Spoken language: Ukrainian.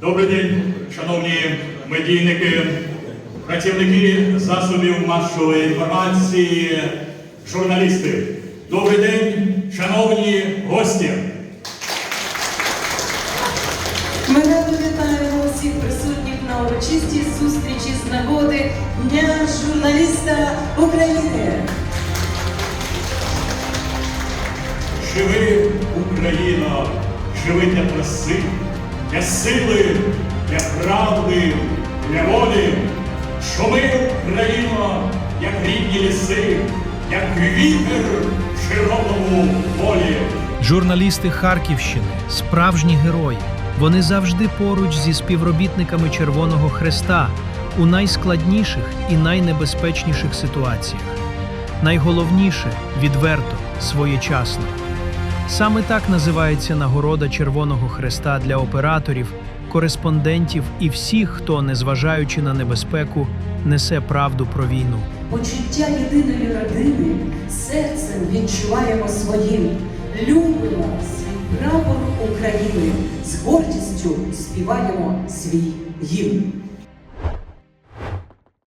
Добрий день, шановні медійники, працівники засобів масової інформації, журналісти. Добрий день, шановні гості. Ми радо вітаємо усіх присутніх на урочистій зустрічі з нагоди Дня журналіста України. Живи, Україно, живи для краси, для сили, для правди, для волі. Шуми, Україно, як рідні ліси, як вітер в широкому полі. Журналісти Харківщини справжні герої. Вони завжди поруч зі співробітниками Червоного Хреста у найскладніших і найнебезпечніших ситуаціях. Найголовніше відверто, своєчасно. Саме так називається нагорода Червоного Хреста для операторів, кореспондентів і всіх, хто, незважаючи на небезпеку, несе правду про війну. Почуття єдиної родини серцем відчуваємо своїм. Любимо свій прапор України, з гордістю співаємо свій гімн.